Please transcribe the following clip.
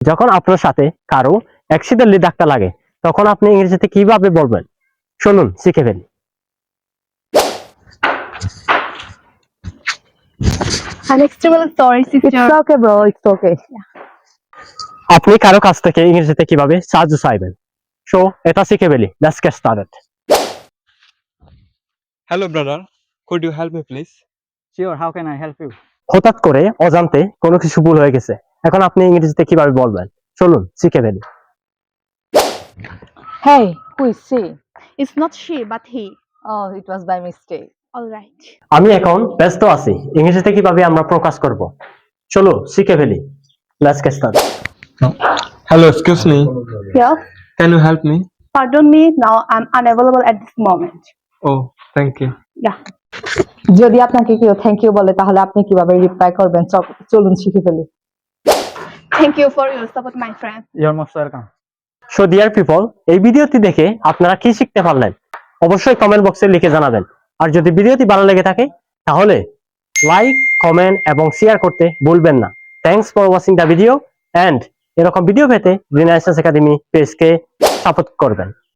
যখন আপনার সাথে কারও অ্যাক্সিডেন্টলি ধাক্কা লাগে তখন আপনি ইংরেজিতে কীভাবে বলবেন শুনুন শিখে ফেলি. আপনি কারও কাছ থেকে ইংরেজিতে কীভাবে সাহায্য চাইবেন সো এটা শিখে ফেলি let's get started Hello, brother. Could you help me, please? Sure, how can I help you? হঠাৎ করে অজান্তে কোনো কিছু ভুল হয়ে গেছে এখন আপনি ইংরেজিতে কীভাবে বলবেন? চলুন শিখে ফেলি। হ্যাঁ আমি এখন ব্যস্ত আছি। ইংরেজিতে কীভাবে আমরা প্রকাশ করব? চলো শিখে ফেলি। Hello excuse help me pardon me now I am at this moment oh you যদি আপনাকে কেউ থ্যাংক ইউ বলে তাহলে আপনি কীভাবে রিপ্লাই করবেন? চলুন শিখে ফেলি। Thank you for your support, my friend. You're most welcome. So dear people এই ভিডিওটি দেখে আপনারা কি শিখতে পারলেন অবশ্যই কমেন্ট বক্সে লিখে জানাবেন আর যদি ভিডিওটি ভালো লেগে থাকে তাহলে লাইক কমেন্ট এবং শেয়ার করতে ভুলবেন না thanks for watching the video and এরকম ভিডিও পেতে রিনাইসেন্স একাডেমি পেজকে সাপোর্ট করবেন